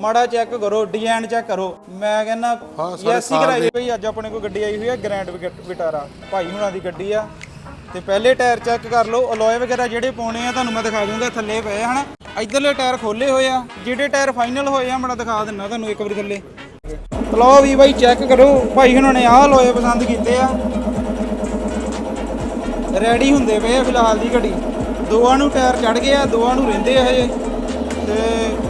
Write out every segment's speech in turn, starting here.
ਮਾੜਾ ਚੈੱਕ ਕਰੋ design check ਕਰੋ। ਮੈਂ ਕਹਿੰਦਾ ਯੈਸੀ ਕਰਾਈ ਬਈ ਅੱਜ ਆਪਣੇ ਕੋਲ ਗੱਡੀ ਆਈ ਹੋਈ ਹੈ ਗ੍ਰੈਂਡ ਵਿਟ- ਵਿਟਾਰਾ ਭਾਈ ਹੁਣਾਂ ਦੀ ਗੱਡੀ ਆ। ਤੇ ਪਹਿਲੇ ਟਾਇਰ ਚੈੱਕ ਕਰ ਲਓ ਅਲੋਏ ਵਗੈਰਾ ਜਿਹੜੇ ਪਾਉਣੇ ਆ ਤੁਹਾਨੂੰ ਮੈਂ ਦਿਖਾ ਦੂੰਗਾ ਥੱਲੇ ਪਏ ਹਨਾ? ਇਧਰਲੇ ਟਾਇਰ ਖੋਲੇ ਹੋਏ ਆ ਜਿਹੜੇ ਟਾਇਰ ਫਾਈਨਲ ਹੋਏ ਆ ਮੈਂ ਦਿਖਾ ਦਿੰਦਾ ਤੁਹਾਨੂੰ ਇੱਕ ਵਾਰੀ ਥੱਲੇ। ਲਓ ਵੀ ਬਾਈ ਚੈੱਕ ਕਰੋ। ਭਾਈ ਹੁਣਾਂ ਨੇ ਆਹ ਲੋਏ ਪਸੰਦ ਕੀਤੇ ਆ। ਰੈਡੀ ਹੁੰਦੇ ਪਏ ਆ ਫਿਲਹਾਲ ਦੀ ਘੜੀ। ਦੋਵਾਂ ਨੂੰ ਟਾਇਰ ਚੜ ਗਏ ਆ ਦੋਵਾਂ ਨੂੰ ਰਹਿੰਦੇ ਆ ਹਜੇ ਤੇ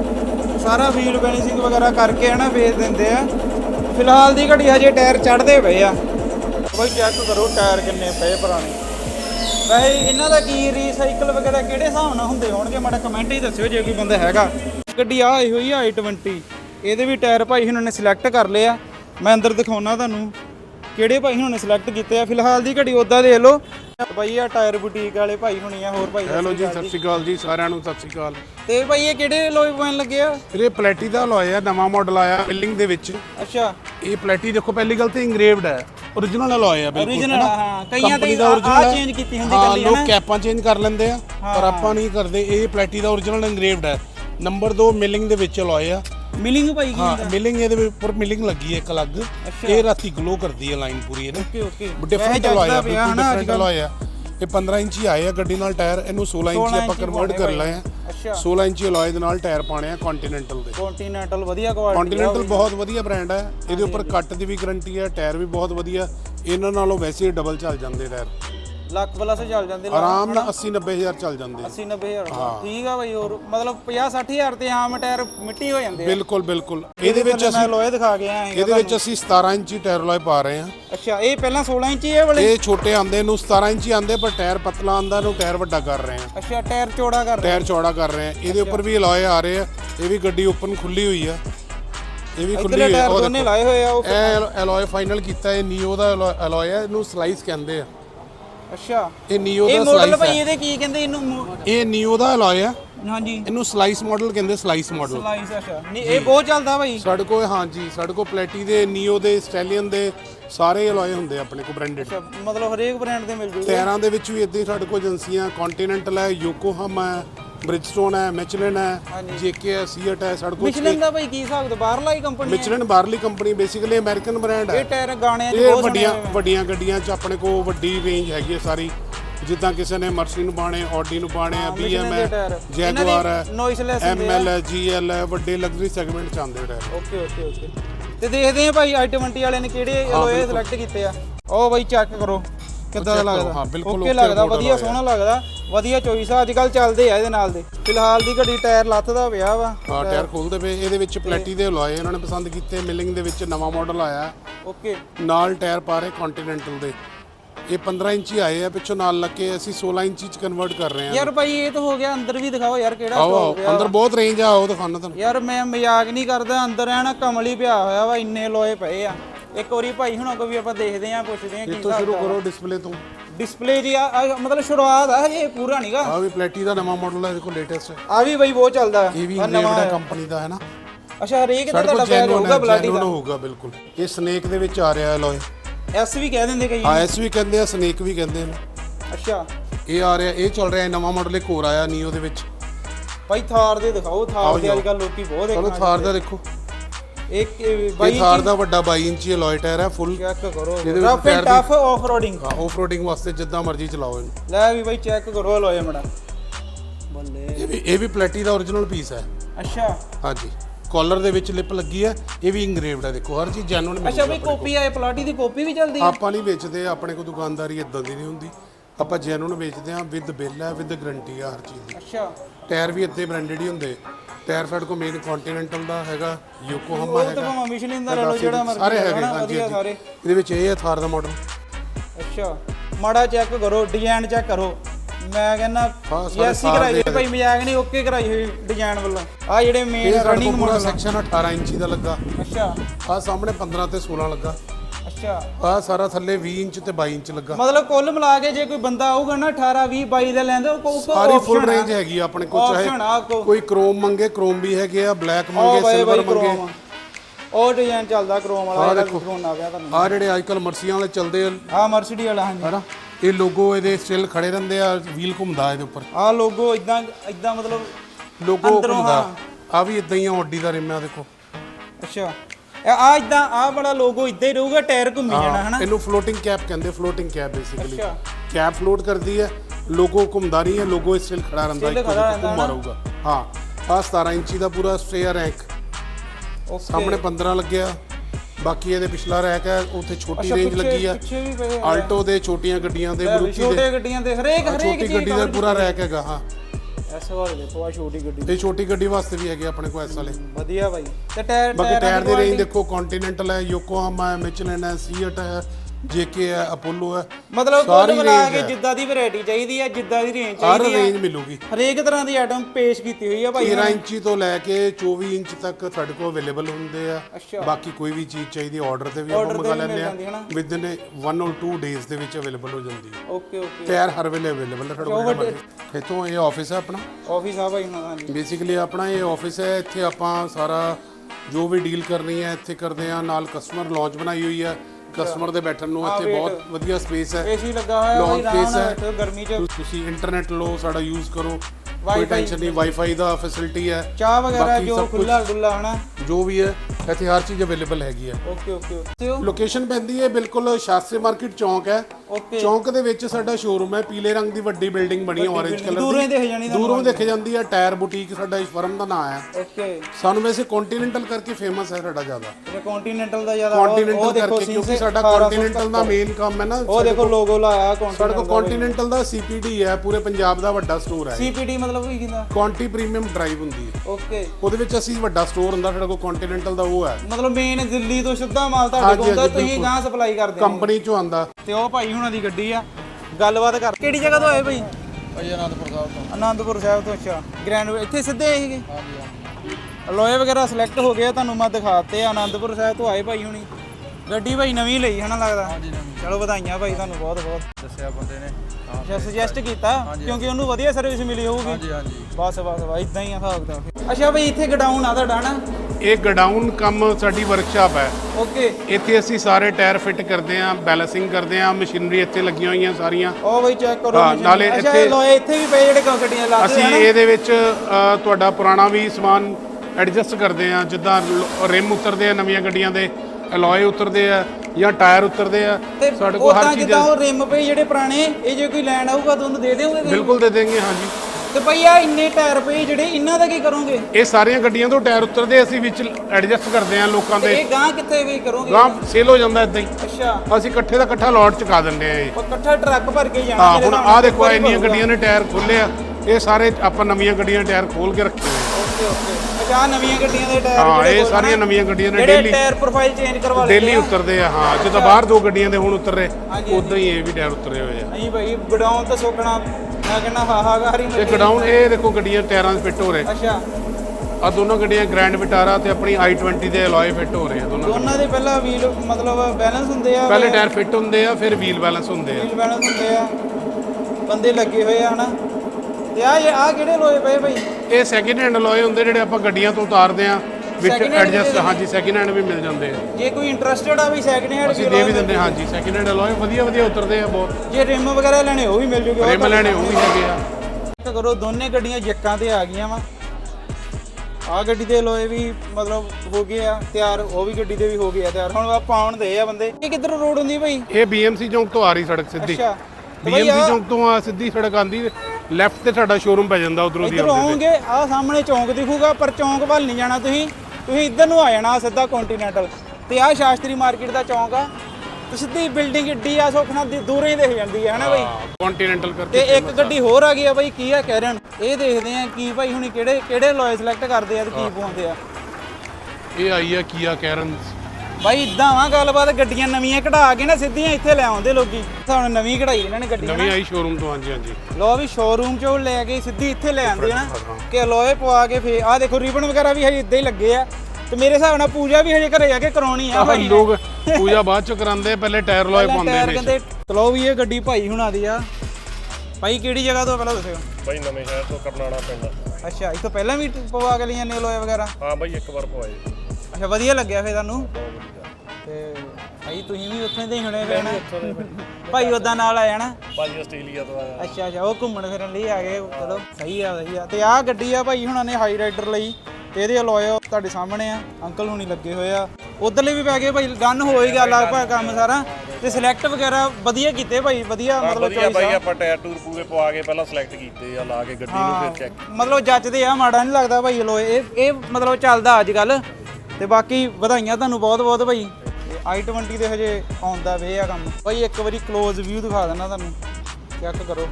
ਸਾਰਾ ਵੀਲ ਬੈਲੈਂਸਿੰਗ ਵਗੈਰਾ ਕਰਕੇ ਹਨਾ ਵੇਚ ਦਿੰਦੇ ਆ। ਫਿਲਹਾਲ ਦੀ ਘੜੀ ਹਜੇ ਟਾਇਰ ਚੜਦੇ ਪਏ ਆ। ਬਈ ਚੈੱਕ ਕਰੋ ਟਾਇਰ ਕਿੰਨੇ ਪਏ ਪੁਰਾਣੇ। ਵੈਸੇ ਇਹਨਾਂ ਦਾ ਕੀ ਰੀਸਾਈਕਲ ਵਗੈਰਾ ਕਿਹੜੇ ਹਿਸਾਬ ਨਾਲ ਹੁੰਦੇ ਹੋਣਗੇ? ਮਾੜਾ ਕਮੈਂਟ ਹੀ ਦੱਸਿਓ ਜੇ ਕੋਈ ਬੰਦਾ ਹੈਗਾ। ਗੱਡੀ ਆ ਆਈ ਹੋਈ ਆ i20 ਇਹਦੇ ਵੀ ਟਾਇਰ ਭਾਈ ਉਹਨਾਂ ਨੇ ਸਿਲੈਕਟ ਕਰ ਲਏ ਆ। ਮੈਂ ਅੰਦਰ ਦਿਖਾਉਣਾ ਤੁਹਾਨੂੰ ਕਿਹੜੇ ਭਾਈ ਉਹਨਾਂ ਨੇ ਸਿਲੈਕਟ ਕੀਤੇ ਆ। ਫਿਲਹਾਲ ਦੀ ਘੜੀ ਉਦਾਂ ਦੇਖ ਲਓ। ਭਾਈ ਆ ਟਾਇਰ ਬੁਟੀਕ ਵਾਲੇ ਭਾਈ ਹੁਣੀ ਆ ਹੋਰ ਭਾਈ ਹੈਲੋ ਜੀ ਸਤਿ ਸ਼੍ਰੀ ਅਕਾਲ ਜੀ ਸਾਰਿਆਂ ਨੂੰ ਸਤਿ ਸ਼੍ਰੀ ਅਕਾਲ। ਤੇ ਭਾਈ ਇਹ ਕਿਹੜੇ ਲੋਏ ਪੈਣ ਲੱਗੇ ਆ? ਇਹ ਪਲੈਟੀ ਦਾ ਲੋਏ ਆ ਨਵਾਂ ਮਾਡਲ ਆਇਆ ਬਿਲਡਿੰਗ ਦੇ ਵਿੱਚ। ਅੱਛਾ। ਇਹ ਪਲੈਟੀ ਦੇਖੋ ਪਹਿਲੀ ਗੱਲ ਤੇ ਇੰਗਰੇਵਡ ਹੈ origignal ਲੋਏ ਆ ਬਿਲਕੁਲ Original ਆ, ਹਾਂ। ਕਈਆਂ ਤੇ ਹੈ। change ਕੀਤੀ ਹੁੰਦੀ ਹਾਂ, ਗੱਲੀ, ਲੋਕ? ਕੈਪਾਂ ਚੇਂਜ ਕਰ ਲੈਂਦੇ ਆ ਪਰ ਆਪਾਂ ਨਹੀਂ ਕਰਦੇ। ਇਹ ਪਲੈਟੀ ਦਾ origignal ਇੰਗਰੇਵਡ ਹੈ ਨੰਬਰ 2 ਮਿਲਿੰਗ ਦੇ ਵਿੱਚ ਲੋਏ ਆ। ਮਿਲਿੰਗ ਭਾਈ ਕੀ ਹਾਂ ਹੁੰਦਾ ਮਿਲਿੰਗ ਇਹਦੇ ਉੱਪਰ ਮਿਲਿੰਗ ਲੱਗੀ ਹੈ ਇੱਕ ਅਲੱਗ। ਇਹ ਰਾਤੀ ਗਲੋ ਕਰਦੀ ਹੈ ਲਾਈਨ ਪੂਰੀ ਇਹਨੇ ਓਕੇ ਓਕੇ। ਡਿਫਰੈਂਟ ਲੋਏ ਆ ਪਿਆ ਬਿਲਕੁਲ ਹਨਾ ਡਿਫਰੈਂਟ ਲੋਏ ਆ ਇਹ 15 ਇੰਚੀ ਆਏ ਆ ਗੱਡੀ ਨਾਲ ਟਾਇਰ ਇਹਨੂੰ 16 ਇੰਚੀ 16 ਆਪਾਂ ਇੰਚੀ ਕਨਵਰਟ ਕਰ ਲਏ ਆ। ਅੱਛਾ। 16 ਇੰਚੀ ਅਲੋਏ ਦੇ ਨਾਲ ਟਾਇਰ ਪਾਣੇ ਆ ਕੰਟੀਨੈਂਟਲ ਦੇ। ਕੰਟੀਨੈਂਟਲ ਵਧੀਆ ਕੁਆਲਿਟੀ ਕੰਟੀਨੈਂਟਲ ਬਹੁਤ ਵਧੀਆ ਬ੍ਰਾਂਡ ਹੈ ਇਹਦੇ ਉੱਪਰ ਕੱਟ ਦੀ ਵੀ ਗਾਰੰਟੀ ਹੈ ਟਾਇਰ ਵੀ ਬਹੁਤ ਵਧੀਆ। ਇਹਨਾਂ ਨਾਲੋਂ ਵੈਸੇ ਹੀ ਡਬਲ ਚੱਲ ਜਾਂਦੇ ਟਾਇਰ ਲੱਖ ਪਲੱਸ ਚੱਲ ਜਾਂਦੇ ਨੇ। ਆਰਾਮ ਨਾਲ 80 90000 ਚੱਲ ਜਾਂਦੇ 80 90000 ਠੀਕ ਆ ਭਾਈ ਹੋਰ ਮਤਲਬ 50 60000 ਤੇ ਆਮ ਟਾਇਰ ਮਿੱਟੀ ਹੋ ਜਾਂਦੇ ਆ। ਬਿਲਕੁਲ ਬਿਲਕੁਲ। ਇਹਦੇ ਵਿੱਚ ਅਸੀਂ ਲੋਏ ਦਿਖਾ ਕੇ ਆਇਆ ਇਹਦੇ ਵਿੱਚ ਅਸੀਂ 17 ਇੰਚੀ ਟਾਇਰ ਲੋਏ ਪਾ ਰਹੇ ਹਾਂ। ਅੱਛਾ ਇਹ ਪਹਿਲਾਂ 16 ਇੰਚੀ ਇਹ ਵਾਲੇ? ਇਹ ਛੋਟੇ ਆਂਦੇ ਨੂੰ 17 ਇੰਚੀ ਆਂਦੇ ਪਰ ਟਾਇਰ ਪਤਲਾ ਆਂਦਾ ਨੂੰ ਟਾਇਰ ਵੱਡਾ ਕਰ ਰਹੇ ਹਾਂ। ਅੱਛਾ ਟਾਇਰ ਚੌੜਾ ਕਰ ਟਾਇਰ ਚੌੜਾ ਕਰ ਰਹੇ ਹਾਂ। ਇਹਦੇ ਉੱਪਰ ਵੀ ਅਲੋਏ ਆ ਰਹੇ ਆ। ਇਹ ਵੀ ਗੱਡੀ ਓਪਨ ਖੁੱਲੀ ਹੋਈ ਆ। ਇਹ ਵੀ ਖੁੱਲੀ ਹੋਈ ਆ। ਦੋਨੇ ਲਾਏ ਹੋਏ ਆ ਉਹ ਅਲੋਏ ਫਾਈਨਲ ਕੀਤਾ ਇਹ ਨੀਓ ਦਾ ਅਲੋਏ ਹੈ ਇਹਨੂੰ ਸਲਾਈਸ ਕਹਿੰਦੇ ਆ। ਅੱਛਾ। ਇਹ ਨੀਓ ਇਹ ਦਾ ਮਾਡਲ ਸਲਾਈਸ ਭਾਈ ਹੈ। ਇਹਦੇ ਕੀ ਕਹਿੰਦੇ ਇਹਨੂੰ ਮੋ- ਇਹ ਨੀਓ ਦਾ ਅਲੋਏ ਆ ਹਾਂਜੀ। ਇਹਨੂੰ ਸਲਾਈਸ ਮਾਡਲ ਕਹਿੰਦੇ ਸਲਾਈਸ ਮਾਡਲ ਸਲਾਈਸ ਅੱਛਾ। ਨਹੀਂ ਇਹ ਬਹੁਤ ਚੱਲਦਾ ਭਾਈ। ਸਾਡੇ ਕੋਲ ਹਾਂਜੀ ਸਾਡੇ ਕੋਲ ਪਲੈਟੀ ਦੇ ਨੀਓ ਦੇ ਸਟੈਲੀਅਨ ਦੇ ਸਾਰੇ ਅਲੋਏ ਹੁੰਦੇ ਆ ਆਪਣੇ ਕੋਲ ਬ੍ਰਾਂਡਡ ਅੱਛਾ ਮਤਲਬ ਹਰੇਕ ਬ੍ਰਾਂਡ ਦੇ ਮਿਲ ਜੂਗੇ। ਟਾਇਰਾਂ ਦੇ ਵਿੱਚ ਵੀ ਇਦਾਂ ਹੀ ਸਾਡੇ ਕੋਲ ਏਜੰਸੀਆਂ ਕੰਟੀਨੈਂਟਲ ਹੈ ਯੋਕੋਹਾਮਾ ਹੈ ਬ੍ਰਿਜਸਟੋਨ ਹੈ ਮਿਚਲਿਨ ਹੈ ਜੇਕੇ ਹੈ ਸੀਟ ਹੈ ਸਾਡੇ ਕੋਲ ਮਿਸ਼ਲਨ ਦਾ ਭਾਈ ਕੀ ਹਿਸਾਬ ਦਾ ਬਾਹਰਲਾ ਹੀ ਕੰਪਨੀ ਮਿਚਲਿਨ ਬਾਹਰਲੀ ਕੰਪਨੀ ਬੇਸਿਕਲੀ ਅਮਰੀਕਨ ਬ੍ਰਾਂਡ ਹੈ। ਇਹ ਟਾਇਰ ਗਾਣਿਆਂ 'ਚ ਬਹੁਤ ਵੱਡੀਆਂ ਵੱਡੀਆਂ ਗੱਡੀਆਂ 'ਚ ਆਪਣੇ ਕੋਲ ਵੱਡੀ ਰੇਂਜ ਹੈਗੀ ਹੈ ਸਾਰੀ। ਜਿੱਦਾਂ ਕਿਸੇ ਨੇ ਮਰਸੀ ਨੂੰ ਪਾਣੇ ਆਡੀ ਨੂੰ ਪਾਣੇ ਆ ਬੀਐਮ ਹੈ। ਜੈਗੁਆਰ ਹੈ ਹੁੰਦੇ ਐਮਐਲ ਹੈ ਜੀਐਲ ਹੈ ਵੱਡੇ ਲਗਜ਼ਰੀ ਸੈਗਮੈਂਟ 'ਚ ਆਉਂਦੇ ਟਾਇਰ ਓਕੇ ਓਕੇ ਓਕੇ ਤੇ ਦੇਖਦੇ ਆ ਭਾਈ i20 ਵਾਲੇ ਨੇ ਕਿਹੜੇ ਅਲੋਏ ਸਿਲੈਕਟ ਕੀਤੇ ਆ। ਉਹ ਭਾਈ ਚੈੱਕ ਕਰੋ। ਕਿੱਦਾਂ ਦਾ ਲੱਗਦਾ? ਹਾਂ, ਬਿਲਕੁਲ ਓਕੇ ਲੱਗਦਾ ਵਧੀਆ। ਸੋਹਣਾ ਲੱਗਦਾ। ਵਧੀਆ ਚੋਇਸ ਆ ਅੱਜ ਕੱਲ ਚੱਲਦੇ ਆ ਇਹਦੇ ਨਾਲ ਦੇ। ਫਿਲਹਾਲ ਦੀ ਘੜੀ ਟਾਇਰ ਲੱਥਦਾ ਪਿਆ ਵਾ। ਹਾਂ ਟਾਇਰ ਖੋਲਦੇ ਪਏ। ਇਹਦੇ ਵਿੱਚ ਪਲੈਟੀ ਦੇ ਲੋਏ ਇਹਨਾਂ ਨੇ ਪਸੰਦ ਕੀਤੇ। ਮਿਲਿੰਗ ਦੇ ਵਿੱਚ ਨਵਾਂ ਮਾਡਲ ਆਇਆ। ਹੈ। ਓਕੇ। ਨਾਲ ਟਾਇਰ ਪਾ ਰਹੇ ਕੰਟੀਨੈਂਟਲ ਦੇ। ਇਹ 15 ਇੰਚੀ ਆਏ ਆ ਪਿੱਛੋਂ ਨਾਲ ਲੱਗੇ ਅਸੀਂ 16 ਇੰਚੀ 'ਚ ਕਨਵਰਟ ਕਰ ਰਹੇ ਹਾਂ ਯਾਰ ਭਾਈ ਇਹ ਤਾਂ ਹੋ ਗਿਆ ਅੰਦਰ ਵੀ ਦਿਖਾਓ ਯਾਰ ਕਿਹੜਾ ਆਓ, ਪਿਆ ਅੰਦਰ ਬਹੁਤ ਰੇਂਜ ਆ ਉਹ ਦਿਖਾਣਾ ਤੁਹਾਨੂੰ। ਯਾਰ ਮੈਂ ਮਜ਼ਾਕ ਨਹੀਂ ਕਰਦਾ ਅੰਦਰ ਐ ਨਾ ਕਮਲ ਹੀ ਪਿਆ ਹੋਇਆ ਵਾ ਇੰਨੇ ਲੋਏ ਪਏ ਆ। ਇੱਕ ਵਾਰੀ ਭਾਈ ਹੁਣਾਂ ਕੋ ਵੀ ਆਪਾਂ ਦੇਖਦੇ ਆ ਪੁੱਛਦੇ ਆ ਕੀ ਇੱਥੋਂ ਸ਼ੁਰੂ ਕਰੋ ਡਿਸਪਲੇ ਤੋਂ। ਡਿਸਪਲੇ ਜੀ ਆ ਆ ਮਤਲਬ ਸ਼ੁਰੂਆਤ ਆ ਹਜੇ ਪੂਰਾ ਨਹੀਂਗਾ ਆ ਵੀ ਪਲੈਟੀ ਦਾ ਨਵਾਂ ਮਾਡਲ ਹੈ ਦੇਖੋ ਲੇਟੈਸਟ ਆ ਵੀ ਬਈ ਬਹੁਤ ਚੱਲਦਾ। ਇਹ ਵੀ ਆਹ ਇੰਗਰੇਵਡ ਹੈ ਕੰਪਨੀ ਦਾ ਹੈ ਨਾ? ਅੱਛਾ ਹਰੇਕ ਦਾ ਤੁਹਾਡਾ ਬੈਗ ਹੋਊਗਾ ਹੈ ਬਲਾਡੀ ਦਾ। ਹੋਊਗਾ ਬਿਲਕੁਲ। ਇਹ ਸਨੇਕ ਦੇ ਵਿੱਚ ਆ ਰਿਹਾ ਲੋਏ ਐਸ ਵੀ ਕਹਿ ਦਿੰਦੇ ਕਈ ਹਾਂ ਐਸ ਵੀ ਕਹਿੰਦੇ ਆ ਸਨੇਕ ਵੀ ਕਹਿੰਦੇ ਨੇ। ਅੱਛਾ। ਇਹ ਆ ਰਿਹਾ ਇਹ ਚੱਲ ਰਿਹਾ ਨਵਾਂ ਮਾਡਲ ਇੱਕ ਹੋਰ ਆਇਆ ਨੀਓ ਦੇ ਵਿੱਚ। ਭਾਈ ਥਾਰ ਦੇ ਦਿਖਾਓ ਥਾਰ ਦੇ ਅੱਜ ਕੱਲ ਲੋਕੀ ਬਹੁਤ ਚਲੋ ਦੇਖਣਾ ਥਾਰ ਦਾ ਦੇਖੋ। ਇੱਕ ਇਹ ਇਹ ਬਾਈ ਥਾਰ ਦਾ ਵੱਡਾ 22 ਇੰਚੀ ਅਲੋਏ ਟਾਇਰ ਹੈ ਫੁੱਲ ਚੈੱਕ ਕਰੋ। Rough and tough off roading ਹਾਂ ਆਫ ਰੋਡਿੰਗ ਵਾਸਤੇ ਜਿੱਦਾਂ ਮਰਜ਼ੀ ਚਲਾਓ ਇਹਨੂੰ। ਲੈ ਵੀ ਬਾਈ ਚੈੱਕ ਕਰੋ ਲੋਏ ਮੜਾ। ਬੱਲੇ। ਇਹ ਵੀ ਇਹ ਵੀ ਪਲੈਟੀ ਦਾ origignal ਪੀਸ ਹੈ। ਅੱਛਾ। ਹਾਂਜੀ। ਕਾਲਰ ਦੇ ਵਿੱਚ ਲਿਪ ਲੱਗੀ ਹੈ ਇਹ ਵੀ ਇੰਗਰੇਵਡ ਹੈ ਦੇਖੋ ਹਰ ਚੀਜ਼ ਜੈਨੂਨ ਅੱਛਾ ਬਈ ਕਾਪੀ ਆਏ ਪਲਾਟੀ ਦੀ ਕਾਪੀ ਵੀ ਚੱਲਦੀ ਹੈ? ਆਪਾਂ ਨਹੀਂ ਵੇਚਦੇ ਆਪਣੇ ਕੋਲ ਦੁਕਾਨਦਾਰੀ ਇਦਾਂ ਦੀ ਨਹੀਂ ਹੁੰਦੀ। ਆਪਾਂ ਜੈਨੂਨ ਵੇਚਦੇ ਆ ਵਿਦ ਬਿੱਲ ਹੈ ਵਿਦ ਗਾਰੰਟੀ ਆ ਹਰ ਚੀਜ਼ ਦੀ। ਅੱਛਾ। ਟਾਇਰ ਵੀ ਇੱਥੇ ਬ੍ਰਾਂਡਡ ਹੀ ਹੁੰਦੇ। ਟਾਇਰ ਸਾਡੇ ਕੋਲ ਮੇਨ ਕੰਟੀਨੈਂਟਲ ਦਾ ਹੈਗਾ ਯੋਕੋਹਾਮਾ ਉਹ ਤਾਂ ਹੈਗਾ ਭਾਵੇਂ ਮਿਸ਼ਲਿਨ ਦਾ ਲੈ ਲਓ ਜਿਹੜਾ ਮਰਜ਼ੀ ਸਾਰੇ ਹੈਗੇ ਹਨਾ, ਹਾਂਜੀ ਵਧੀਆ ਹਾਂਜੀ। ਸਾਰੇ। ਇਹਦੇ ਵਿੱਚ ਇਹ ਹੈ ਥਾਰ ਦਾ ਮਾਡਲ ਅੱਛਾ। ਮਾੜਾ ਚੈੱਕ ਕਰੋ ਡਿਜ਼ਾਈਨ ਚੈੱਕ ਕਰੋ। ਮੈਂ ਕਹਿੰਦਾ ਹਾਂ, ਸਾਰੇ ਯੈਸੀ ਸਾਲ ਕਰਾਈ ਦੇ ਹੋਈ ਭਾਈ ਮਜ਼ਾਕ ਨਹੀਂ ਓਕੇ ਕਰਾਈ ਹੋਈ ਡਿਜ਼ਾਈਨ ਵੱਲੋਂ। ਆ ਜਿਹੜੇ ਮੇਨ ਇਹ ਸਾਡੇ ਕੋਲ ਰਨਿੰਗ ਪੂਰਾ ਮਾਡਲ ਸੈਕਸ਼ਨ 18 ਇੰਚੀ ਦਾ ਲੱਗਾ। ਅੱਛਾ। ਆ ਸਾਹਮਣੇ 15 ਤੇ 16 ਲੱਗਾ। ਅੱਛਾ। ਆ ਸਾਰਾ ਥੱਲੇ 20 ਇੰਚ ਤੇ 22 ਇੰਚ ਲੱਗਾ। ਮਤਲਬ ਕੁੱਲ ਮਿਲਾ ਕੇ ਜੇ ਕੋਈ ਬੰਦਾ ਆਊਗਾ ਨਾ 18 20 22 ਦਾ ਲੈਂਦਾ ਉਹ ਕੋ ਸਾਰੀ ਫੁੱਲ ਰੇਂਜ ਹੈਗੀ ਆ ਆਪਣੇ ਕੋਲ ਕੋ ਕੋਈ ਕ੍ਰੋਮ ਮੰਗੇ ਕ੍ਰੋਮ ਵੀ ਹੈਗੇ ਆ ਬਲੈਕ ਮੰਗੇ ਸਿਲਵਰ ਮੰਗੇ। ਉਹ ਡਿਜ਼ਾਈਨ ਚੱਲਦਾ ਕ੍ਰੋਮ ਵਾਲਾ ਇਹਦਾ ਦੇਖੋ। ਕ੍ਰੋਮ ਆ ਗਿਆ ਤੁਹਾਨੂੰ। ਆ ਜਿਹੜੇ ਅੱਜ ਕੱਲ ਮਰਸੀਆਂ ਵਾਲੇ ਚੱਲਦੇ ਆ। ਆ ਮਰਸੀਡੀ ਵਾਲਾ ਹਾਂਜੀ। ਹਨਾ? ਇਹ ਲੋਗੋ ਇਹਦੇ ਸਟਿਲ ਖੜੇ ਰਹਿੰਦੇ ਆ ਵੀਲ ਘੁੰਮਦਾ ਇਹਦੇ ਉੱਪਰ। ਆ ਲੋਗੋ ਇਦਾਂ ਇਦਾਂ ਮਤਲਬ ਲੋਗੋ ਘੁੰਮਦਾ। ਆ ਵੀ ਇਦਾਂ ਹੀ ਆ ਆਡੀ ਦਾ ਰਿਮ ਆ ਦੇਖੋ। ਅੱਛਾ। ਆ ਇਦਾਂ ਆ ਵਾਲਾ ਲੋਗੋ ਇਦਾਂ ਹੀ ਰਹੂਗਾ ਟਾਇਰ ਘੁੰਮੀ ਜਾਣਾ ਹਨਾ? ਇਹਨੂੰ ਫਲੋਟਿੰਗ ਕੈਪ ਕਹਿੰਦੇ ਫਲੋਟਿੰਗ ਕੈਪ ਬੇਸਿਕਲੀ ਅੱਛਾ। ਕੈਪ ਫਲੋਟ ਕਰਦੀ ਹੈ ਲੋਗੋ ਘੁੰਮਦਾ ਨਹੀਂ ਹੈ ਲੋਗੋ ਸਟਿਲ ਖੜਾ ਰਹਿੰਦਾ Still ਇੱਕ ਖੜਾ ਜਗ੍ਹਾ ਰਹਿੰਦਾ ਘੁੰਮਾ ਨਾ। ਰਹੂਗਾ। ਹਾਂ ਆ 17 ਇੰਚੀ ਦਾ ਪੂਰਾ ਸਟੇਅਰ ਰੈਂਕ ਓਕੇ ਸਾਹਮਣੇ 15 ਲੱਗਿਆ ਬਾਕੀ ਇਹਦੇ ਪਿਛਲਾ ਰੈਕ ਹੈ ਉੱਥੇ ਛੋਟੀ ਅੱਛਾ, ਰੇਂਜ ਪਿੱਛੇ- ਲੱਗੀ ਆ ਪਿੱਛੇ ਵੀ ਪਏ ਆ। ਆਲਟੋ ਦੇ ਛੋਟੀਆਂ ਗੱਡੀਆਂ ਦੇ ਮਰੂਤੀ ਦੇ। ਛੋਟੇ ਗੱਡੀਆਂ ਦੇ ਹਰੇਕ ਹਰੇਕ ਛੋਟੀ ਚੀਜ਼ ਗੱਡੀ ਦਾ cover ਪੂਰਾ ਰੈਕ ਹੈਗਾ ਹਾਂ। ਇਸ ਵਾਲੇ ਦੇਖੋ ਆ ਛੋਟੀ ਗੱਡੀ ਇਹ ਛੋਟੀ ਗੱਡੀ ਵਾਸਤੇ ਵੀ ਹੈਗੇ ਆਪਣੇ ਕੋਲ ਇਸ ਵਾਲੇ ਵਧੀਆ ਬਾਈ ਤੇ ਟਾਇਰ ਬਾਕੀ ਟਾਇਰਾਂ ਦੀ ਰੇਂਜ? ਦੇਖੋ ਕੰਟੀਨੈਂਟਲ ਹੈ ਯੋਕੋਹਾਮਾ ਹੈ ਮਿਚਲਨ ਹੈ ਸੀਟ ਹੈ ਜੇਕੇ ਹੈ ਅਪੋਲੋ ਹੈ ਮਤਲਬ ਕੁੱਲ ਮਿਲਾ ਕੇ ਹੈ। ਜਿੱਦਾਂ ਦੀ ਵੈਰਾਈਟੀ ਚਾਹੀਦੀ ਹੈ ਜਿੱਦਾਂ ਦੀ ਰੇਂਜ ਹਰ ਚਾਹੀਦੀ ਹੈ। ਰੇਂਜ ਮਿਲੂਗੀ। ਹਰੇਕ ਤਰ੍ਹਾਂ ਦੀ ਆਈਟਮ ਪੇਸ਼ ਕੀਤੀ ਹੋਈ ਹੈ ਭਾਈ 13 ਇੰਚੀ ਤੋਂ ਲੈ ਕੇ 24 ਇੰਚ ਤੱਕ ਸਾਡੇ ਕੋਲ ਅਵੇਲੇਬਲ ਹੁੰਦੇ ਆ। ਅੱਛਾ। ਬਾਕੀ ਕੋਈ ਵੀ ਚੀਜ਼ ਚਾਹੀਦੀ ਆਰਡਰ ਤੇ ਵੀ Order ਆਪਾਂ ਤੇ ਮੰਗਾ ਵੀ ਮਿਲ ਲੈਂਦੇ ਆ। ਜਾਂਦੀ ਹੈ ਨਾ। ਵਿਦ ਇਨ 1 অর 2 ਡੇਜ਼ ਦੇ ਵਿੱਚ ਅਵੇਲੇਬਲ ਹੋ ਜਾਂਦੀ ਹੈ। ਓਕੇ ਓਕੇ ਟਾਇਰ ਹਰ ਵੇਲੇ ਅਵੇਲੇਬਲ ਹੈ ਸਾਡੇ ਕੋਲ ਜਿਹੜਾ ਮਰਜ਼ੀ। ਇੱਥੋਂ ਇਹ ਆਫਿਸ ਹੈ ਆਪਣਾ? ਆਫਿਸ ਆ ਭਾਈ ਉਹਨਾਂ ਦਾ ਜੀ ਬੇਸਿਕਲੀ ਆਪਣਾ ਇਹ ਆਫਿਸ ਹੈ ਇੱਥੇ ਆਪਾਂ ਸਾਰਾ ਜੋ ਵੀ ਡੀਲ ਕਰਨੀ ਹੈ ਇੱਥੇ ਕਰਦੇ ਆ ਨਾਲ ਕਸਟਮਰ ਲਾਂਚ ਬਣਾਈ ਹੋਈ ਹੈ। ਕਸਟਮਰ ਦੇ ਬੈਠਣ ਨੂੰ ਇੱਥੇ ਬਹੁਤ ਵਧੀਆ ਸਪੇਸ ਹੈ ਏਸੀ ਲੱਗਾ ਹੋਇਆ space ਨਾਲ ਹੈ। ਗਰਮੀ 'ਚ। ਤੁਸੀਂ ਇੰਟਰਨੈਟ ਲਓ ਸਾਡਾ ਯੂਜ਼ ਕਰੋ। ਕੋਈ ਟੈਨਸ਼ਨ ਨਹੀਂ ਵਾਈਫਾਈ ਦਾ ਫੈਸਿਲਿਟੀ ਹੈ। ਚਾਹ ਵਗੈਰਾ ਜੋ ਖੁੱਲਾ ਡੁੱਲਾ ਹਨਾ? ਜੋ ਵੀ ਹੈ ਇੱਥੇ ਹਰ ਚੀਜ਼ ਅਵੇਲੇਬਲ ਹੈਗੀ ਹੈ। ਓਕੇ ਓਕੇ ਲੋਕੇਸ਼ਨ ਪੈਂਦੀ ਹੈ ਬਿਲਕੁਲ ਸ਼ਾਸਤਰੀ ਮਾਰਕੀਟ ਚੌਂਕ ਹੈ। ਓਕੇ। ਚੌਂਕ ਦੇ ਵਿੱਚ ਸਾਡਾ ਸ਼ੋਰੂਮ ਹੈ ਪੀਲੇ ਰੰਗ ਦੀ ਵੱਡੀ ਬਿਲਡਿੰਗ ਬਣੀ ਹੈ orange ਕਲਰ ਦੂਰੋਂ ਹੀ ਦੀ ਦਿਖ ਜਾਣੀ ਤੁਹਾਨੂੰ ਦੂਰੋਂ ਦਿਖ ਜਾਂਦੀ ਹੈ ਟਾਇਰ ਬੁਟੀਕ ਸਾਡਾ ਇਸ ਫਰਮ ਦਾ ਨਾਮ ਹੈ। ਓਕੇ। ਸਾਨੂੰ ਵੈਸੇ ਕੰਟੀਨੈਂਟਲ ਕਰਕੇ ਫੇਮਸ ਹੈ ਸਾਡਾ ਜ਼ਿਆਦਾ। ਕੰਟੀਨੈਂਟਲ ਦਾ ਜ਼ਿਆਦਾ ਉਹ- ਉਹ ਕੰਟੀਨੈਂਟਲ ਦੇਖੋ ਕਰਕੇ ਕਿਉਂਕਿ ਸਾਡਾ 1800 ਕੰਟੀਨੈਂਟਲ ਦਾ ਮੇਨ ਕੰਮ ਹੈ ਨਾ ਉਹ ਦੇਖੋ ਲੋਗੋ ਲਾਇਆ ਸਾਡੇ ਕੰਟੀਨੈਂਟਲ ਕੋਲ ਕੰਟੀਨੈਂਟਲ ਦਾ ਸੀਪੀਡੀ ਹੈ ਪੂਰੇ ਪੰਜਾਬ ਦਾ ਵੱਡਾ ਸਟੋਰ ਹੈ ਸੀਪੀਡੀ ਮਤਲਬ ਕੀ ਕਹਿੰਦਾ? ਕੁਆਂਟੀ ਪ੍ਰੀਮੀਅਮ ਡਰਾਈਵ ਹੁੰਦੀ ਹੈ। ਓਕੇ। ਉਹਦੇ ਵਿੱਚ ਅਸੀਂ ਵੱਡਾ ਸਟੋਰ ਹੁੰਦਾ ਸਾਡੇ ਕੋਲ ਕੰਟੀਨੈਂਟਲ ਦਾ ਉਹ ਹੈ। ਮਤਲਬ ਮੇਨ ਦਿੱਲੀ ਤੋਂ ਸਿੱਧਾ ਮਾਲ ਤੁਹਾਡੇ ਹਾਂਜੀ, ਕੋਲ ਹੁੰਦਾ ਹਾਂਜੀ, ਤੁਸੀਂ। ਗਾਂ ਸਪਲਾਈ ਕਰਦੇ ਹੋ। ਕੰਪਨੀ ਚੋਂ ਆਂਦਾ ਤੇ ਉਹ ਭਾਈ ਹੁਣਾਂ ਦੀ ਗੱਡੀ ਆ। ਗੱਲਬਾਤ ਕਰ। ਕਿਹੜੀ ਜਗ੍ਹਾ ਤੋਂ ਆਏ ਭਾਈ? ਭਾਈ ਅਨੰਦਪੁਰ ਸਾਹਿਬ ਤੋਂ। ਆਨੰਦਪੁਰ ਸਾਹਿਬ ਤੋਂ ਅੱਛਾ। ਗ੍ਰੈਂਡ ਇੱਥੇ ਸਿੱਧੇ ਆਏ ਸੀਗੇ? ਅਲੋਏ ਵਗੈਰਾ ਸਿਲੈਕਟ ਹੋ ਗਿਆ ਤੁਹਾਨੂੰ ਮੈਂ ਦਿਖਾਤੇ ਆਨੰਦਪੁਰ ਸਾਹਿਬ ਤੋਂ ਆਏ ਭਾਈ ਹੁਣੀ। ਗੱਡੀ ਭਾਈ ਨਵੀਂ ਲਈ ਹਨਾ ਲੱਗਦਾ? ਚਲੋ ਵਧਾਈਆਂ ਭਾਈ ਤੁਹਾਨੂੰ ਬਹੁਤ ਬਹੁਤ। ਦੱਸਿਆ ਬੰਦੇ ਨੇ। ਹਾਂ ਸੁਜੈਸਟ ਕੀਤਾ? ਕਿਉਂਕਿ ਉਹਨੂੰ ਵਧੀਆ ਸਰਵਿਸ ਮਿਲੀ ਹੋਊਗੀ। ਹਾਂਜੀ ਹਾਂਜੀ। ਬਸ ਬਸ ਬਸ ਇਦਾਂ ਹੀ ਆ ਹਿਸਾਬ ਦਾ ਅੱਛਾ ਭਾਈ ਇੱਥੇ ਗਡਾਊਨ ਆ ਤੁਹਾਡਾ ਨਾ ਇਹ ਗਡਾਊਨ ਕੰਮ ਸਾਡੀ ਵਰਕਸ਼ਾਪ ਹੈ। ਓਕੇ ਇੱਥੇ ਅਸੀਂ ਸਾਰੇ ਟਾਇਰ ਫਿੱਟ ਕਰਦੇ ਆਂ ਬੈਲੈਂਸਿੰਗ ਕਰਦੇ ਆਂ ਮਸ਼ੀਨਰੀ ਇੱਥੇ ਲੱਗੀਆਂ ਹੋਈਆਂ ਸਾਰੀਆਂ। ਉਹ ਭਾਈ ਚੈੱਕ ਕਰੋ ਹਾਂ, machine। ਨਾਲੇ ਅੱਛਾ ਇੱਥੇ- ਲੋਏ ਇੱਥੇ ਵੀ ਪਏ ਜਿਹੜੇ ਗੱਡੀਆਂ ਲਾਦੇ ਅਸੀਂ ਇਹਦੇ ਵਿੱਚ ਅ, ਤੁਹਾਡਾ ਪੁਰਾਣਾ ਵੀ ਸਮਾਨ ਐਡਜਸਟ ਕਰਦੇ ਆਂ ਜਿੱਦਾਂ ਰਿਮ ਉਤਰਦੇ ਆ ਨਵੀਆਂ ਗੱਡੀਆਂ ਦੇ ਅਲੋਏ ਉਤਰਦੇ ਆ ਜਾਂ ਟਾਇਰ ਉਤਰਦੇ ਆ ਤੇ ਸਾਡੇ ਕੋਲ ਹਰ ਚੀਜ਼ ਜਿੱਦਾਂ ਉਹ ਰਿਮ ਪਏ ਜਿਹੜੇ ਪੁਰਾਣੇ ਇਹ ਜੇ ਕੋਈ ਲੈਣ ਆਊਗਾ ਤਾਂ ਉਹਨੂੰ ਦੇ ਤੁਸੀਂ? ਬਿਲਕੁਲ ਦੇ ਦੇਂਗੇ ਹਾਂਜੀ। ਤੇ ਭਾਈ ਆ ਇੰਨੇ ਟਾਇਰ ਪਏ ਜਿਹੜੇ ਇਹਨਾਂ ਦਾ ਕੀ ਕਰੋਗੇ? ਇਹ ਸਾਰੀਆਂ ਗੱਡੀਆਂ ਤੋਂ ਟਾਇਰ ਉਤਰਦੇ ਅਸੀਂ ਵਿੱਚ ਐਡਜਸਟ ਕਰਦੇ ਆਂ ਲੋਕਾਂ ਤੇ ਦੇ ਇਹ ਗਾਂ ਕਿੱਥੇ ਵੀ ਕਰੋਗੇ? ਗਾਂ ਸੇਲ ਹੋ ਜਾਂਦਾ ਇਦਾਂ ਹੀ। ਅੱਛਾ। ਅਸੀਂ ਇਕੱਠੇ ਦਾ ਇਕੱਠਾ ਲੋਟ ਚੁਕਾ ਦਿੰਦੇ ਆ ਇਹ। ਉਹ ਇਕੱਠਾ ਟਰੱਕ ਭਰ ਕੇ ਜਾਣਾ ਹਾਂ ਮੇਰੇ ਹੁਣ ਹਿਸਾਬ ਨਾਲ ਆਹ ਦੇਖੋ ਇੱਕ ਇੰਨੀਆਂ ਵਾਰੀ ਗੱਡੀਆਂ ਨੇ ਟਾਇਰ ਖੋਲੇ ਆ। ਇਹ ਸਾਰੇ ਆਪਾਂ ਨਵੀਆਂ ਗੱਡੀਆਂ ਦੇ ਟਾਇਰ ਖੋਲ ਕੇ ਰੱਖੇ ਹੋਏ ਓਕੇ ਓਕੇ। ਆਹ ਨਵੀਆਂ ਗੱਡੀਆਂ ਦੇ ਟਾਇਰ ਹਾਂ, ਜਿਹੜੇ ਇਹ ਕੋਲ ਸਾਰੀਆਂ ਨਾ, ਨਵੀਆਂ ਗੱਡੀਆਂ ਨੇ ਜਿਹੜੇ daily- ਟਾਇਰ ਪ੍ਰੋਫਾਈਲ ਚੇਂਜ ਕਰਵਾ ਲਏ ਡੇਲੀ ਉਤਰਦੇ ਆ ਹਾਂ ਜਿੱਦਾਂ ਬਾਹਰ ਦੋ ਗੱਡੀਆਂ ਦੇ ਹੁਣ ਉਤਰ ਰਹੇ ਹਾਂਜੀ, ਉਦਾਂ ਹੀ ਇਹ ਵੀ ਟਾਇਰ ਉਤਰੇ ਹੋਏ ਆ। ਨਹੀਂ ਭਾਈ ਗਡਾਊਨ ਤਾਂ ਸੋਕਣਾ। ਮੈਂ ਕਹਿੰਦਾ ਹਾਹਾਕਾਰ ਹੀ ਇਹ ਮਚੀ। ਗਡਾਊਨ ਇਹ ਦੇਖੋ ਗੱਡੀਆਂ ਟਾਇਰਾਂ 'ਚ ਫਿੱਟ ਹੋ ਰਹੇ। ਅੱਛਾ। ਆ ਦੋਨੋਂ ਗੱਡੀਆਂ ਗ੍ਰੈਂਡ ਵਿਟਾਰਾ ਤੇ ਆਪਣੀ i20 ਦੇ ਅਲੋਏ ਫਿੱਟ ਹੋ ਰਹੇ ਆ ਦੋਨਾਂ ਦੋਨਾਂ ਦੇ ਪਹਿਲਾਂ ਵੀਲ ਮਤਲਬ ਬੈਲੈਂਸ ਹੁੰਦੇ ਆ ਪਹਿਲੇ ਟਾਇਰ ਫਿੱਟ ਹੁੰਦੇ ਆ ਫਿਰ ਵੀਲ ਬੈਲੈਂਸ ਹੁੰਦੇ ਆ। ਵੀਲ ਬੈਲੈਂਸ ਹੁੰਦੇ ਆ। ਬੰਦੇ ਲੱਗੇ ਹੋਏ ਆ ਹਨਾ। ਤੇ ਆ ਇਹ ਆ ਕਿਹੜੇ ਲੋਏ ਪਏ ਭਾਈ ਇਹ ਸੈਕਿੰਡ ਹੈਂਡ ਅਲੋਏ ਹੁੰਦੇ ਜਿਹੜੇ ਆਪਾਂ ਗੱਡੀਆਂ ਤੋਂ ਉਤਾਰਦੇ ਆ। ਵਿੱਚ Second hand ਐਡਜਸਟ ਹਾਂਜੀ ਸੈਕਿੰਡ ਹੈਂਡ ਵੀ ਮਿਲ ਜਾਂਦੇ ਆ। ਜੇ ਕੋਈ ਇੰਟਰਸਟਿਡ ਆ ਵੀ ਸੈਕਿੰਡ ਹੈਂਡ ਅਸੀਂ ਦੇ ਵੀ ਦਿੰਦੇ ਹਾਂ, ਹਾਂਜੀ ਸੈਕਿੰਡ ਹੈਂਡ ਅਲੋਏ ਵਧੀਆ ਵਧੀਆ ਉਤਰਦੇ ਆ ਬਹੁਤ। ਜੇ ਰਿਮ ਵਗੈਰਾ ਲੈਣੇ ਉਹ ਵੀ ਮਿਲ ਜੂਗੇ ਰਿਮ ਲੈਣੇ ਉਹ ਵੀ ਹੈਗੇ ਆ। ਚੈੱਕ ਕਰੋ ਦੋਨੇ ਗੱਡੀਆਂ ਜੱਕਾਂ ਤੇ ਆ ਗਈਆਂ ਵਾ। ਆ ਗੱਡੀ ਦੇ ਲੋਏ ਵੀ ਮਤਲਬ ਹੋ ਗਏ ਆ ਤਿਆਰ ਉਹ ਵੀ ਗੱਡੀ ਦੇ ਵੀ ਹੋ ਗਏ ਆ ਤਿਆਰ। ਹੁਣ ਆਪਾਂ ਆਉਣ ਦੇ ਆ ਬੰਦੇ। ਇਹ ਕਿੱਧਰ ਰੋਡ ਹੁੰਦੀ ਭਾਈ? ਇਹ ਬੀਐਮਸੀ ਚੌਂਕ ਤੋਂ ਆ ਰਹੀ ਸੜਕ ਸਿੱਧੀ। ਅੱਛਾ। ਤੇ ਭਾਈ ਆ ਚੌਂਕ ਤੋਂ ਆ ਸਿੱਧੀ ਸੜਕ ਆਂਦੀ ਲੈਫਟ ਤੇ ਸਾਡਾ ਸ਼ੋਰੂਮ ਪੈ ਜਾਂਦਾ ਉਧਰੋਂ ਦੀ ਇੱਧਰ ਆਉਂਦੇ ਆਉਂਗੇ ਆ ਸਾਹਮਣੇ ਚੌਂਕ ਦਿਖੂਗਾ ਪਰ ਚੌਂਕ ਵੱਲ ਨਹੀਂ ਜਾਣਾ ਤੁਸੀਂ। ਤੁਸੀਂ ਇੱਧਰ ਨੂੰ ਆ ਜਾਣਾ ਸਿੱਧਾ ਕੰਟੀਨੈਂਟਲ ਤੇ ਆ ਸ਼ਾਸਤਰੀ ਮਾਰਕੀਟ ਦਾ ਚੌਂਕ ਆ ਤੇ ਸਿੱਧੀ ਬਿਲਡਿੰਗ ਏਡੀ ਆ ਸੁਖਨਾ ਦੀ ਦੂਰੋਂ ਹੀ ਦਿਖ ਜਾਂਦੀ ਹੈ ਹਨਾ ਭਾਈ ਕੰਟੀਨੈਂਟਲ ਤੇ ਕਰਕੇ ਇੱਕ ਗੱਡੀ ਹੋਰ ਆ ਗਈ ਆ ਬਾਈ ਕੀ ਆ ਕੈਰਨ? ਇਹ ਦੇਖਦੇ ਆ ਕੀ ਭਾਈ ਹੁਣੀ ਕਿਹੜੇ ਕਿਹੜੇ ਲੋਏ ਸਿਲੈਕਟ ਕਰਦੇ ਆ ਤੇ ਕੀ ਪਵਾਉਂਦੇ ਆ। ਇਹ ਆਈ ਆ ਕੀਆ ਕੈਰਨ? ਬਾਈ ਇਦਾਂ ਵਾ ਗੱਲਬਾਤ ਗੱਡੀਆਂ ਨਵੀਆਂ ਕਢਾ ਕੇ ਨਾ ਸਿੱਧੀਆਂ ਇੱਥੇ ਲੈ ਆਉਂਦੇ ਲੋਕੀ। ਸਾਨੂੰ ਨਵੀਂ ਕਢਾਈ ਇਹਨਾਂ ਨੇ ਗੱਡੀ ਨਵੀਂ ਆਈ ਸ਼ੋਰੂਮ ਤੋਂ ਹਾਂਜੀ ਹਾਂਜੀ। ਲੋ ਵੀ ਸ਼ੋਰੂਮ ਚੋਂ ਲੈ ਕੇ ਸਿੱਧੀ ਇੱਥੇ ਲੈ ਆਉਂਦੇ ਆ ਨਾ। ਕਿ ਲੋਏ ਪਵਾ ਕੇ ਫੇ ਆ ਦੇਖੋ ਰਿਬਨ ਵਗੈਰਾ ਵੀ ਹਜੇ ਇਦਾਂ ਹੀ ਲੱਗੇ ਆ। ਤੇ ਮੇਰੇ ਹਿਸਾਬ ਨਾਲ ਪੂਜਾ ਵੀ ਹਜੇ ਘਰੇ ਜਾ ਕੇ ਕਰਾਉਣੀ ਆ ਭਾਈ ਲੋਕ ਪੂਜਾ ਬਾਅਦ ਚ ਕਰਾਉਂਦੇ ਪਹਿਲੇ ਟਾਇਰ ਲੋਏ ਪਾਉਂਦੇ ਟਾਇਰ ਨੇ ਕਹਿੰਦੇ ਚਲੋ ਵੀ ਇਹ ਗੱਡੀ ਭਾਈ ਹੁਣਾਂ ਦੀ ਆ। ਭਾਈ ਕਿਹੜੀ ਜਗ੍ਹਾ ਤੋਂ ਪਹਿਲਾਂ ਦੱਸਿਓ? ਬਾਈ ਨਵੇਂ ਸ਼ਹਿਰ ਤੋਂ ਕਰਨਾਣਾ ਪਿੰਡ ਅੱਛਾ ਇਸ ਤੋਂ ਪਹਿਲਾਂ ਵੀ ਪਵਾ ਕੇ ਲਈਆਂ ਨੇ ਲੋਏ ਵਗੈਰਾ? ਹਾਂ ਬਾਈ ਇੱਕ ਵਾਰ ਪਵਾਏ। ਅੱਛਾ ਵਧੀਆ ਲੱਗਿਆ ਫੇ ਤੁਹਾਨੂੰ? ਤੇ ਭਾਈ ਤੁਸੀਂ ਵੀ ਉੱਥੇ ਦੇ ਹੀ ਹੋਣੇ ਪੈਣਾ ਭਾਈ ਉਦਾਂ ਨਾਲ ਆਇਆ ਨਾ? ਭਾਜੀ ਆਸਟ੍ਰੇਲੀਆ ਤੋਂ ਆਇਆ। ਅੱਛਾ ਅੱਛਾ ਉਹ ਘੁੰਮਣ ਫਿਰਨ ਲਈ ਆ ਗਏ। ਚਲੋ ਸਹੀ ਆ ਵਧੀਆ। ਤੇ ਆਹ ਗੱਡੀ ਆ ਭਾਈ ਹੁਣਾਂ ਨੇ ਹਾਈ ਰਾਈਡਰ ਲਈ। ਤੇ ਇਹਦੇ ਅਲੋਏ ਤੁਹਾਡੇ ਸਾਹਮਣੇ ਆ। ਅੰਕਲ ਹੁਣੀ ਲੱਗੇ ਹੋਏ ਆ। ਉਧਰਲੇ ਵੀ ਪੈ ਗਏ ਭਾਈ ਡਨ ਹੋ ਹੀ ਗਿਆ ਲਗਭਗ ਕੰਮ ਸਾਰਾ। ਤੇ ਸਿਲੈਕਟ ਵਗੈਰਾ ਵਧੀਆ ਕੀਤੇ ਭਾਈ ਵਧੀਆ ਮਤਲਬ ਬਾਈ ਆ। ਆਪਾਂ ਟਾਇਰ ਟੂਰ ਪੂਰੇ ਪਵਾ ਕੇ ਪਹਿਲਾਂ ਸਿਲੈਕਟ ਕੀਤੇ ਆ ਲਾ ਕੇ ਗੱਡੀ ਨੂੰ ਫਿਰ ਚੈੱਕ ਮਤਲਬ ਜੱਜਦੇ ਆ ਮਾੜਾ ਨਹੀਂ ਲੱਗਦਾ ਭਾਈ ਅਲੋਏ ਇਹ ਇਹ ਮਤਲਬ ਚੱਲਦਾ ਅੱਜ ਕੱਲ ਤੇ ਬਾਕੀ ਵਧਾਈਆਂ ਤੁਹਾਨੂੰ ਬਹੁਤ ਬਹੁਤ ਭਾਈ। i20 ਦੇ ਹਜੇ ਆਉਂਦਾ ਵੇ ਆ ਕੰਮ। ਭਾਈ ਇੱਕ ਵਾਰੀ ক্লোਜ਼ ਵਿਊ ਦਿਖਾ ਦਿੰਦਾ ਤੁਹਾਨੂੰ। ਚੈੱਕ ਕਰੋ।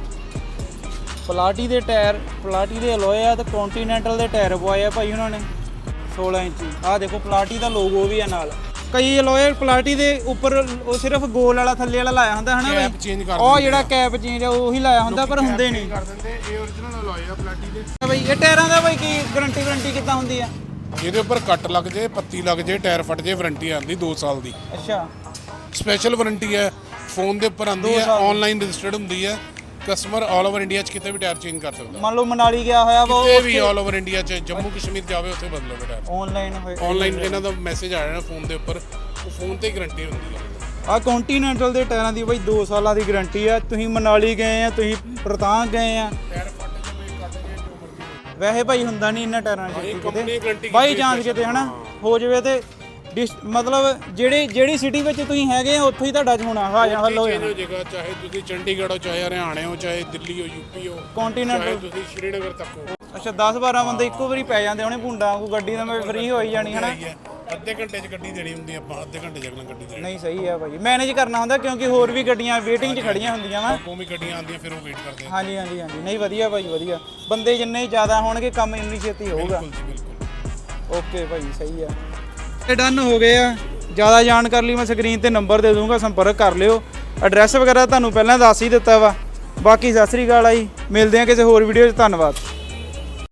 ਪਲਾਟੀ ਦੇ ਟਾਇਰ ਪਲਾਟੀ ਦੇ ਅਲੋਏ ਆ ਤੇ ਕੰਟੀਨੈਂਟਲ ਦੇ ਟਾਇਰ ਪਵਾਏ ਆ ਭਾਈ ਉਹਨਾਂ ਨੇ। 16 ਇੰਚੀ। ਆਹ ਦੇਖੋ ਪਲਾਟੀ ਦਾ ਲੋਗੋ ਵੀ ਆ ਨਾਲ। ਕਈ ਅਲੋਏ ਪਲਾਟੀ ਦੇ ਉੱਪਰ ਉਹ ਸਿਰਫ ਗੋਲ ਵਾਲਾ ਥੱਲੇ ਵਾਲਾ ਲਾਇਆ ਹੁੰਦਾ ਹਨਾ ਭਾਈ? change ਕਰ ਉਹ ਜਿਹੜਾ ਕੈਪ ਚੇਂਜ ਆ ਉਹੀ ਲਾਇਆ ਹੁੰਦਾ ਪਰ ਹੁੰਦੇ ਨਹੀਂ। ਕਰ ਦਿੰਦੇ ਇਹ origignal ਅਲੋਏ ਆ ਪਲਾਟੀ ਦੇ। ਭਾਈ ਇਹ ਟਾਇਰਾਂ ਦਾ ਭਾਈ ਕੀ ਗਾਰੰਟੀ ਵਾਰੰਟੀ ਕਿੱਦਾਂ ਹੁੰਦੀ ਆ? ਇਹਦੇ ਉੱਪਰ ਕੱਟ ਲੱਗ ਜੇ ਪੱਤੀ ਲੱਗ ਜੇ ਟਾਇਰ ਫਟ ਜੇ ਵਾਰੰਟੀ ਆਉਂਦੀ 2 ਸਾਲ ਦੀ। ਅੱਛਾ। ਸਪੈਸ਼ਲ ਵਾਰੰਟੀ ਹੈ ਫੋਨ ਦੇ ਉੱਪਰ ਆਉਂਦੀ ਹੈ ਆਨਲਾਈਨ ਰਜਿਸਟਰਡ ਹੁੰਦੀ ਹੈ। ਕਸਟਮਰ ਆਲ ਓਵਰ ਇੰਡੀਆ 'ਚ ਕਿਤੇ ਵੀ ਟਾਇਰ ਚੇਂਜ ਕਰ ਸਕਦਾ। ਮੰਨ ਲਓ ਮਨਾਲੀ ਗਿਆ ਹੋਇਆ ਵਾ ਕਿਤੇ ਵੀ ਆਲ ਓਵਰ ਇੰਡੀਆ 'ਚ ਜੰਮੂ ਕਸ਼ਮੀਰ ਜਾਵੇ ਉੱਥੇ ਬਦਲੋਗੇ ਟਾਇਰ। ਆਨਲਾਈਨ ਹੋਏ ਆਨਲਾਈਨ ਇਹਨਾਂ ਦਾ ਮੈਸੇਜ ਆ ਜਾਣਾ ਫੋਨ ਦੇ ਉੱਪਰ ਉਹ ਫੋਨ ਤੇ ਹੀ ਗਾਰੰਟੀ ਹੁੰਦੀ ਹੈ। ਆ ਕੰਟੀਨੈਂਟਲ ਦੇ ਟਾਇਰਾਂ ਦੀ ਬਾਈ 2 ਸਾਲਾਂ ਦੀ ਗਾਰੰਟੀ ਆ। ਤੁਸੀਂ ਮਨਾਲੀ ਗਏ ਆ ਤੁਸੀਂ ਰੋਹਤਾਂਗ ਗਏ ਆ। ਵੈਸੇ ਭਾਈ ਹੁੰਦਾ ਨਹੀਂ ਇਹਨਾਂ ਟਾਇਰਾਂ ਕਿਤੇ। ਕੰਪਨੀ ਗਾਰੰਟੀ ਬਾਈ ਚਾਂਸ ਕਿਤੇ ਹਨਾ ਹੋ। ਜਾਵੇ ਤੇ ਡਿਸ- ਮਤਲਬ ਜਿਹੜੀ ਜਿਹੜੀ ਸਿਟੀ ਵਿੱਚ ਤੁਸੀਂ ਹੈਗੇ ਆ ਉੱਥੋਂ ਹੀ ਤੁਹਾਡਾ ਹੋਣਾ ਹਾ ਜਾਂ ਹੱਲ ਹੋ ਚੇਂਜ ਜਾਣਾ। ਹੋ ਜਾਏਗਾ ਚਾਹੇ ਤੁਸੀਂ ਚੰਡੀਗੜ੍ਹ ਹੋ ਚਾਹੇ ਹਰਿਆਣੇ ਹੋ ਚਾਹੇ ਦਿੱਲੀ ਹੋ ਯੂਪੀ ਹੋ ਚਾਹੇ ਕੰਟੀਨੈਂਟਲ ਤੁਸੀਂ ਸ਼੍ਰੀਨਗਰ ਤੱਕ ਹੋ। ਅੱਛਾ 10 12 ਬੰਦੇ ਇੱਕੋ ਵਾਰੀ ਪੈ ਜਾਂਦੇ ਉਹਨੇ ਭੁੰਡਾ ਕੋ ਗੱਡੀ ਤਾਂ ਮੈਂ ਫ੍ਰੀ ਹੋਈ ਜਾਣੀ ਹਨਾ? ਅੱਧੇ ਘੰਟੇ 'ਚ ਗੱਡੀ ਦੇਣੀ ਹੁੰਦੀ ਆ, ਆਪਾਂ ਅੱਧੇ ਘੰਟੇ 'ਚ ਅਗਲਾ ਗੱਡੀ ਦੇਣੀ। ਨਹੀਂ ਸਹੀ ਆ ਭਾਈ। ਮੈਨੇਜ ਕਰਨਾ ਹੁੰਦਾ ਕਿਉਂਕਿ ਹੋਰ ਵੀ ਗੱਡੀਆਂ ਵੇਟਿੰਗ 'ਚ ਖੜੀਆਂ ਹੁੰਦੀਆਂ ਵਾ। ਅੱਗੋਂ ਵੀ ਗੱਡੀਆਂ ਆਉਂਦੀਆਂ ਫਿਰ ਉਹ ਵੇਟ ਕਰਦੇ ਆ। ਹਾਂਜੀ ਹਾਂਜੀ ਹਾਂਜੀ। ਨਹੀਂ ਵਧੀਆ ਭਾਈ ਵਧੀਆ। ਬੰਦੇ ਜਿੰਨੇ ਜ਼ਿਆਦਾ ਹੋਣਗੇ ਕੰਮ ਇੰਨੀ ਛੇਤੀ ਹੋਊਗਾ। ਬਿਲਕੁਲ ਜੀ ਬਿਲਕੁਲ। ਓਕੇ ਭਾਈ ਸਹੀ ਆ। ਇਹ ਡਨ ਹੋ ਗਏ ਆ। ਜ਼ਿਆਦਾ ਜਾਣਕਾਰੀ ਲਈ ਮੈਂ ਸਕਰੀਨ ਤੇ ਨੰਬਰ ਦੇ ਦੂੰਗਾ ਸੰਪਰਕ ਕਰ ਲਿਓ। ਐਡਰੈਸ ਵਗੈਰਾ ਤੁਹਾਨੂੰ ਪਹਿਲਾਂ ਦੱਸ ਹੀ ਦਿੱਤਾ ਵਾ। ਬਾਕੀ ਸਤਿ ਸ੍ਰੀ ਅਕਾਲ ਆ ਜੀ। ਮਿਲਦੇ ਆ ਕਿਸੇ ਹੋਰ ਵੀਡੀਓ 'ਚ। ਧੰਨਵਾਦ।